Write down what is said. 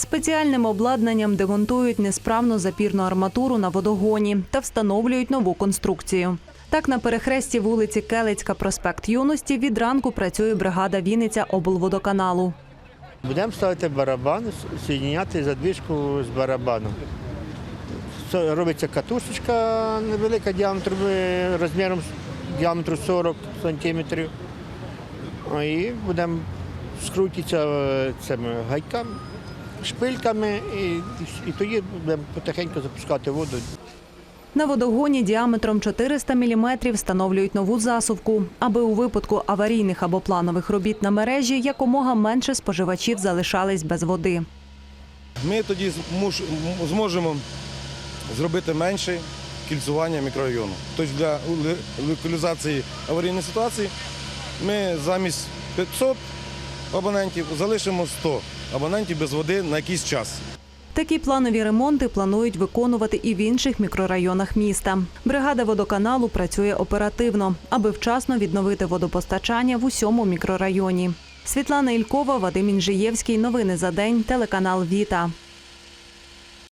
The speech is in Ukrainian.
Спеціальним обладнанням демонтують несправну запірну арматуру на водогоні та встановлюють нову конструкцію. Так, на перехресті вулиці Келицька, проспект Юності від ранку працює бригада Вінниця облводоканалу. Будемо ставити барабан, соєдиняти задвижку з барабаном. Робиться катушечка невелика діаметром, е, розміром діаметру 40 сантиметрів. І будемо скрутитися е, цими гайками, шпильками і, і тоді будемо потихеньку запускати воду. На водогоні діаметром 400 мм встановлюють нову засувку, аби у випадку аварійних або планових робіт на мережі якомога менше споживачів залишались без води. Ми тоді зможемо зробити менше кільцювання мікрорайону. Тобто для локалізації аварійної ситуації ми замість 500 абонентів залишимо 100 абонентів без води на якийсь час. Такі планові ремонти планують виконувати і в інших мікрорайонах міста. Бригада водоканалу працює оперативно, аби вчасно відновити водопостачання в усьому мікрорайоні. Світлана Ількова, Вадим Інжиєвський. Новини за день. Телеканал Віта.